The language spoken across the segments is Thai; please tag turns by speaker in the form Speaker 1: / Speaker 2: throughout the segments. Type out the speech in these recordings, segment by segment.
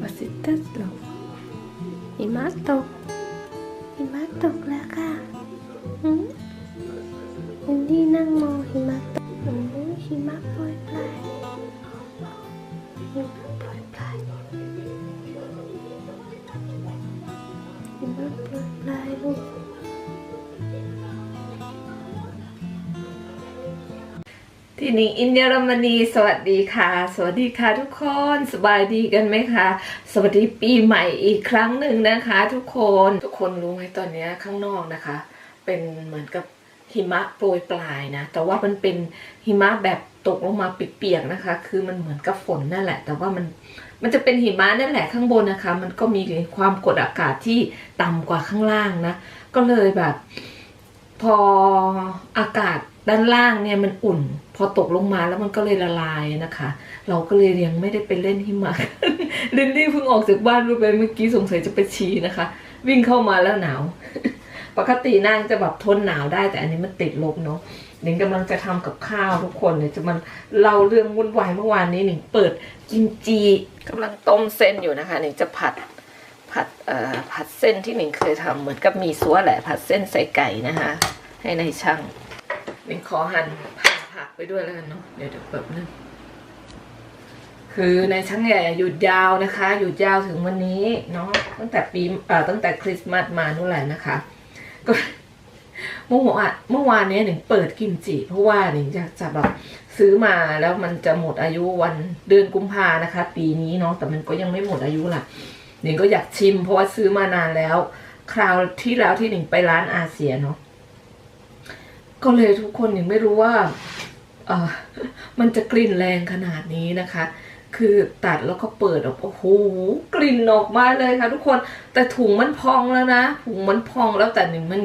Speaker 1: มาสิตัสลงหิมะตกหิมะตกแล้วค่ะอืมอันนี้นั่งมองหิมะตกอืมหิมะโปรยปลายหิมะโปรย
Speaker 2: ที่นี่อินเยอรมนีสวัสดีค่ะ สวัสดีค่ะทุกคนสบายดีกันไหมคะ สวัสดีปีใหม่อีกครั้งหนึ่งนะคะ ทุกคนทุกคนรู้ไหมตอนนี้ข้างนอกนะคะ เป็นเหมือนกับหิมะโปรยปลายนะ แต่ว่ามันเป็นหิมะแบบตกลงมาเปียกๆนะคะ คือมันเหมือนกับฝนนั่นแหละ แต่ว่ามันมันจะเป็นหิมะนั่นแหละข้างบนนะคะ มันก็มีความกดอากาศที่ต่ำกว่าข้างล่างนะ ก็เลยแบบ พออากาศ ด้านล่างเนี่ยมันอุ่น พอตกลงมาแล้วมันก็เลยละลายนะคะ เราก็เลยยังไม่ได้ไปเล่นหิมะลินลี่เพิ่งออกจากบ้านรู้ไปเมื่อกี้สงสัยจะไปฉี่นะคะ วิ่งเข้ามาแล้วหนาว ปกตินางจะแบบทนหนาวได้แต่อันนี้มันติดลบเนาะหนิงกำลังจะทำกับข้าวทุกคนเนี่ยจะมันเล่าเรื่องวุ่นวายเมื่อวานนี้หนิงเปิดกิมจีกำลังต้มเส้นอยู่นะคะหนิงจะผัดผัดเอ่อผัดเส้นที่หนิงเคยทำเหมือนกับมีซัวแหละผัดเส้นใส่ไก่นะคะให้ในช่าง หนิงขอหั่นผักผักไปด้วยแล้วกันเนาะเดี๋ยวเดี๋ยวแบบนึงคือในช่างใหญ่หยุดยาวนะคะ หยุดยาวถึงวันนี้เนาะตั้งแต่ปีเอ่อตั้งแต่คริสต์มาสมานู่นแหละนะคะ ก็เมื่อวานเมื่อวานนี้หนิงเปิดกิมจิ เพราะว่าหนิงจะจะแบบซื้อมาแล้วมันจะหมดอายุวันเดือนกุมภานะคะ ปีนี้เนาะแต่มันก็ยังไม่หมดอายุล่ะหนิงก็อยากชิมเพราะว่าซื้อมานานแล้ว คราวที่แล้วที่หนิงไปร้านอาเซียเนาะ ก็เลยทุกคนหนิงไม่รู้ว่าเออมันจะกลิ่นแรงขนาดนี้นะคะ คือตัดแล้วก็เปิดออกโอ้โหกลิ่นออกมาเลยค่ะ ทุกคนแต่ถุงมันพองแล้วนะถุงมันพองแล้วแต่หนึ่งมัน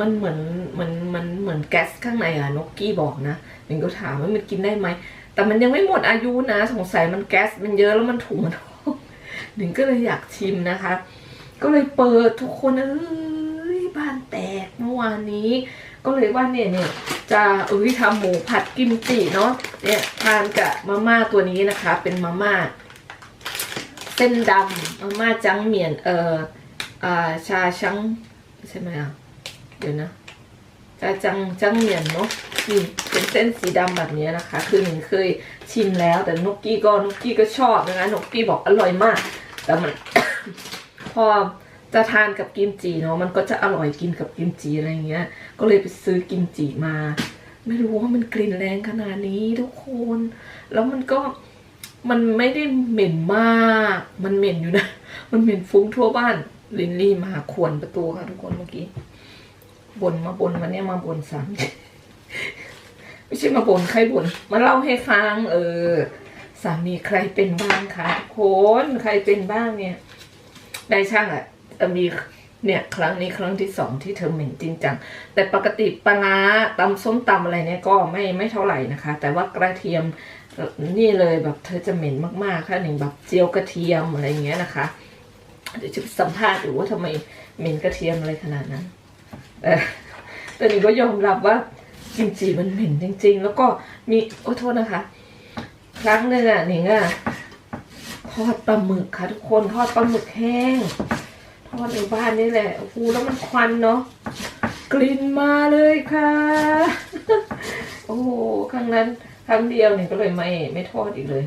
Speaker 2: มันเหมือนมันมันเหมือนแก๊สข้างในอะนกกี้บอกนะหนึ่งก็ถามว่ามันกินได้ไหมแต่มันยังไม่หมดอายุนะสงสัยมันแก๊สมันเยอะแล้วมันถุงมันพองหนึ่งก็เลยอยากชิมนะคะ ก็เลยเปิดทุกคนเอ้ยบ้านแตกเมื่อวานนี้ ก็เลยว่าเนี่ยเนี่ยจะเอ้ยทำหมูผัดกิมจิเนาะเนี่ยทานกับมาม่าตัวนี้นะคะ เป็นมาม่าเส้นดำมาม่าจังเหมียนเอ่ออ่าชาชังใช่ไหมอะเดี๋ยวนะชาจังจังเหมียนเนาะนี่เป็นเส้นสีดำแบบนี้นะคะ คือหนึ่งเคยชิมแล้ว แต่นกกี้ก็นกกี้ก็ชอบนะคะนกกี้บอกอร่อยมากแต่มัน พอ จะทานกับกิมจิเนาะมันก็จะอร่อยกินกับกิมจิอะไรเงี้ย ก็เลยไปซื้อกิมจิมา ไม่รู้ว่ามันกลิ่นแรงขนาดนี้ทุกคน แล้วมันก็มันไม่ได้เหม็นมาก มันเหม็นอยู่นะ มันเหม็นฟุ้งทั่วบ้าน ลินลี่มาขวนประตูค่ะทุกคนเมื่อกี้บนมาบนมาเนี่ยมาบนสามไม่ใช่มาบนใครบนมาเล่าให้ฟัง เออ สามีใครเป็นบ้างคะทุกคนใครเป็นบ้างเนี่ย ได้ช่างอะจะ มีเนี่ยครั้งนี้ครั้งที่สองที่เธอเหม็นจริงจัง แต่ปกติปลาตำส้มตำอะไรเนี่ยก็ไม่ไม่เท่าไหร่นะคะ แต่ว่ากระเทียมนี่เลยแบบเธอจะเหม็นมากๆค่ะหนึ่งแบบเจียวกระเทียมอะไรอย่างเงี้ยนะคะ เดี๋ยวจะสัมภาษณ์ดูว่าทำไมเหม็นกระเทียมอะไรขนาดนั้นแต่แต่หนิงก็ยอมรับว่ากิมจิมันเหม็นจริง ๆ แล้วก็มีโอ้โทษนะคะ ครั้งหนึ่งอะหนิงอะทอดปลาหมึกค่ะทุกคนทอดปลาหมึกแห้ง ทอดในบ้านนี่แหละโอ้โหแล้วมันควันเนาะกลิ่นมาเลยค่ะ โอ้โหครั้งนั้นครั้งเดียวเนี่ยก็เลยไม่ไม่ทอดอีกเลย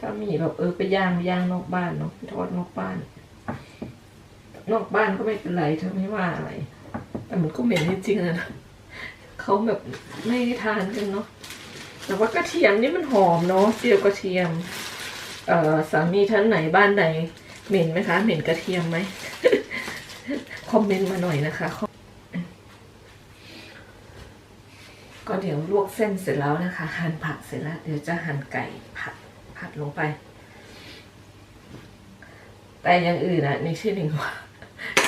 Speaker 2: ถ้ามีแบบเออไปย่างไปย่างนอกบ้านเนาะไปทอดนอกบ้าน นอกบ้านก็ไม่เป็นไรเธอไม่ว่าอะไร แต่มันก็เหม็นจริงๆนะเขาแบบไม่ทานกันเนาะแต่ว่ากระเทียมนี่มันหอมเนาะเจียวกระเทียม เอ่อสามีท่านไหนบ้านไหน เหม็นไหมคะ เหม็นกระเทียมไหม คอมเมนต์มาหน่อยนะคะ ก็เดี๋ยวลวกเส้นเสร็จแล้วนะคะ หั่นผักเสร็จแล้ว เดี๋ยวจะหั่นไก่ผัดผัดลงไป แต่อย่างอื่นนะนี่ชื่อหนึ่งว่า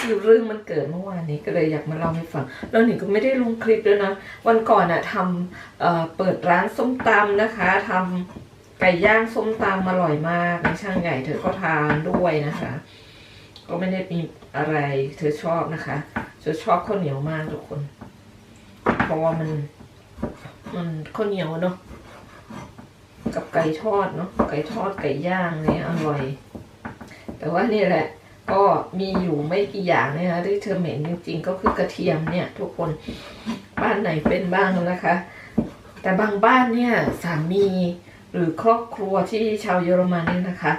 Speaker 2: คือเรื่องมันเกิดเมื่อวานนี้ก็เลยอยากมาเล่าให้ฟัง แล้วหนิงก็ไม่ได้ลงคลิปด้วยนะ วันก่อนอะทำเอเปิดร้านส้มตำนะคะทำ ไก่ย่างส้มตำอร่อยมากในช่างใหญ่เธอก็ทานด้วยนะคะ ก็ไม่ได้มีอะไรเธอชอบนะคะเธอชอบข้าวเหนียวมากทุกคน เพราะว่ามัน มันข้าวเหนียวเนาะกับไก่ทอดเนาะไก่ทอดไก่ย่างเนี่ยอร่อย แต่ว่านี่แหละก็มีอยู่ไม่กี่อย่างเนยนะคะที่เธอเหม็นจริงๆ ก็คือกระเทียมเนี่ย ทุกคนบ้านไหนเป็นบ้างนะคะ แต่บางบ้านเนี่ยสามี หรือครอบครัวที่ชาวเยอรมันเนี่ยนะคะ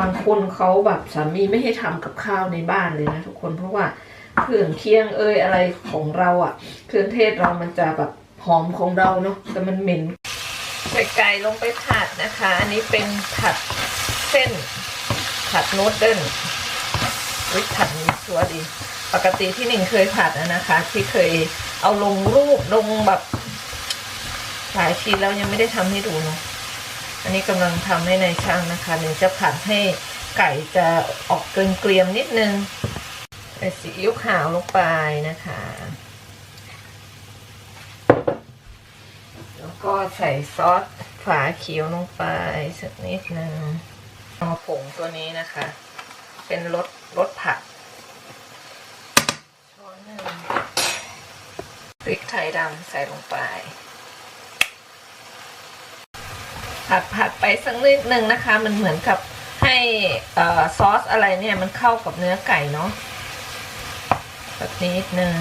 Speaker 2: บางคนเขาแบบสามีไม่ให้ทำกับข้าวในบ้านเลยนะทุกคนเพราะว่าเครื่องเคียงเอยอะไรของเราอะ่ะ เครื่องเทศเรามันจะแบบหอมของเราเนาะแต่มันเหม็นใส่ไก่ลงไปผัดนะคะ อันนี้เป็นผัดเส้น ผัดนูดเดิลวิผัดนี้ชัวดี ปกติที่หนิงเคยผัดนะนะคะ ที่เคยเอาลงรูปลงแบบหลายทีแล้วยังไม่ได้ทำให้ดูเนาะ อันนี้กำลังทำให้ในายช่างนะคะหนึ่งจะผัดให้ไก่จะออกเกรียมๆนิดนึงใส่ซีอิ๊วขาวลงไปนะคะ แล้วก็ใส่ซอสฝาเขียวลงไปสักนิดนึงเอาผงตัวนี้นะคะ เป็นรสรสผัดช้อนหนึ่งพริกไทยดำใส่ลงไป ผัดผัดไปสักนิดนึงนะคะ มันเหมือนกับให้อซอสอะไรเนี่ยมันเข้ากับเนื้อไก่เนาะสักนิดนึง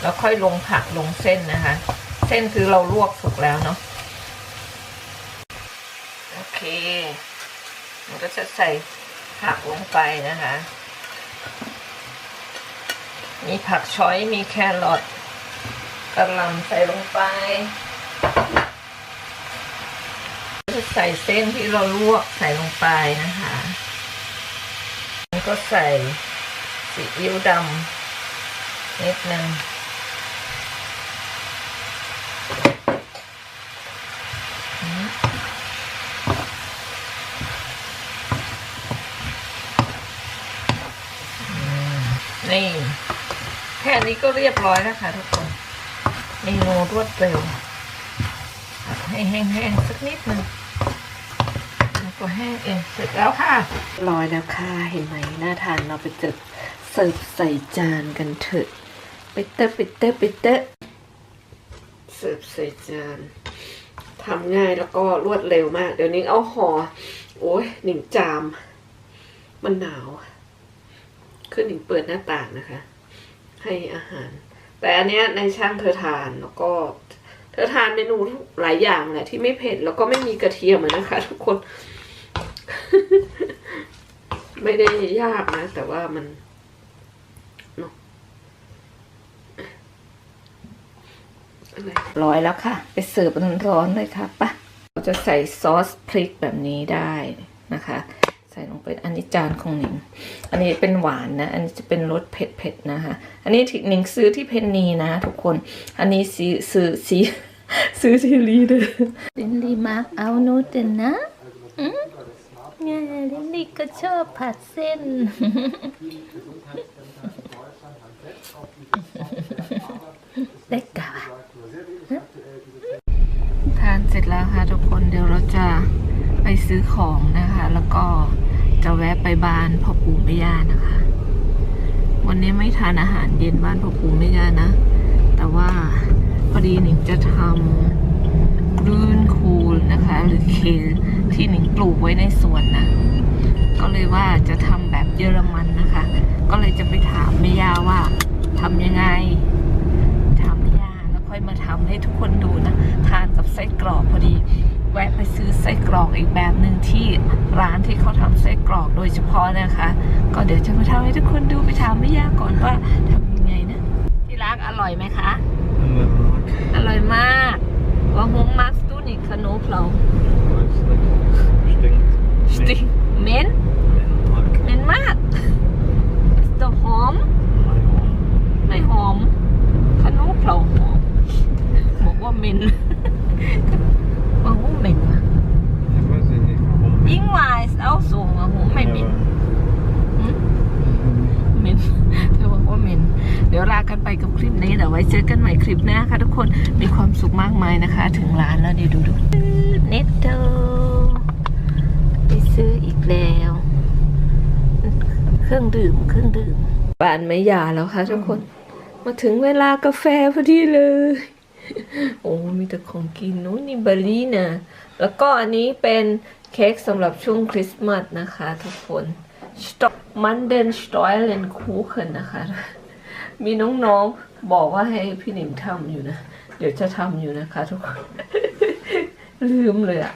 Speaker 2: แล้วค่อยลงผักลงเส้นนะคะ เส้นคือเราลวกสุกแล้วเนาะโอเคมันก็จะใส่ผักลงไปนะคะ มีผักช้อยมีแครอทกระหล่ำใส่ลงไป จะใส่เส้นที่เราลวกใส่ลงไปนะคะแล้วก็ใส่ซีอิ๊วดำนิดนึงนี่แค่นี้ก็เรียบร้อยแล้วค่ะทุกคนเมนูรวดเร็วให้แห้งๆสักนิดนึง แล้วก็แห้งเองเสร็จแล้วค่ะร้อยแล้วค่ะ เห็นไหมน่าทานเราไปเจิบเสิร์ฟใส่จานกันเถอะ ไปเตอะไปเตอะไปเตอะเสิร์ฟใส่จานทำง่ายแล้วก็รวดเร็วมาก เดี๋ยวนิ้งเอาห่อโอ้ยหนิงจาม มันหนาวคือหนิงเปิดหน้าต่างนะคะ ให้อาหาร แต่อันเนี้ยในช่างเธอทานแล้วก็เธอทานเมนูหลายอย่างแหละที่ไม่เผ็ดแล้วก็ไม่มีกระเทียมอะนะคะ ทุกคน ไม่ได้ยากนะ แต่ว่ามันเนอะอะไรร้อยแล้วค่ะ ไปเสิร์ฟร้อนๆเลยค่ะปะเราจะใส่ซอสพริกแบบนี้ได้นะคะ ใส่ลงไปอันนี้จานของหนิง อันนี้เป็นหวานนะ อันนี้จะเป็นรสเผ็ดๆนะคะ อันนี้ที่หนิงซื้อที่เพนนีนะ ทุกคน อันนี้ซื้อซื้อซีซื้อที่ลีเดอร์
Speaker 1: ลินลี่มาร์กเอาโน้ตเดนนะอืม เนี่ยลินลี่ก็ชอบผัดเส้นเล็กกะวะ
Speaker 2: ทานเสร็จแล้วค่ะทุกคนเดี๋ยวเราจะไปซื้อของนะคะ แล้วก็จะแวะไปบ้านพ่อปู่แม่ย่านะคะ วันนี้ไม่ทานอาหารเย็นบ้านพ่อปู่แม่ย่านะ แต่ว่าพอดีหนิงจะทำรื่นคูลนะคะ หรือเค ที่หนิงปลูกไว้ในสวนนะ ก็เลยว่าจะทำแบบเยอรมันนะคะ ก็เลยจะไปถามแม่ย่าว่าทำยังไงถามแม่ย่าแล้วค่อยมาทำให้ทุกคนดูนะ ทานกับไส้กรอกพอดี แวะไปซื้อไส้กรอกอีกแบบหนึ่งที่ร้านที่เขาทำไส้กรอกโดยเฉพาะนะคะ ก็เดี๋ยวจะมาทำให้ทุกคนดูไปถามแม่ย่าก่อนว่าทำยังไงนะ ที่รักอร่อยไหมคะ อร่อยมากว่าฮงมักสตูนิขนมเรา สติงเหม็นเหม็นมากสตหอมไม่หอมขนมเราหอมบอกว่าเหม็นว่าหูเหม็นว่ะยิ่งวายเอาสูงว่าหูไม่เหม็นเหม็นเธอบอกว่าเหม็นเดี๋ยวลากันไปกับคลิปนี้เดี๋ยวไว้เจอกันใหม่คลิปหน้าค่ะทุกคนมีความสุขมากมายนะคะ ถึงร้านแล้วเดี๋ยวดูดูเน็ตโตไป ซื้ออีกแล้ว เครื่องดื่มเครื่องดื่มบ้านไม่ยาแล้วค่ะทุกคน มาถึงเวลากาแฟพอดีเลย โอ้มีแต่ของกินนู้นนี่บาลีนะแล้วก็อันนี้เป็นเค้กสำหรับช่วงคริสต์มาสนะคะทุกคนสต็อกมันเดนสตอยเลนคูเคนนะคะ มีน้องๆบอกว่าให้พี่หนิมทำอยู่นะ เดี๋ยวจะทำอยู่นะคะทุกคน ลืมเลยอะ่ะ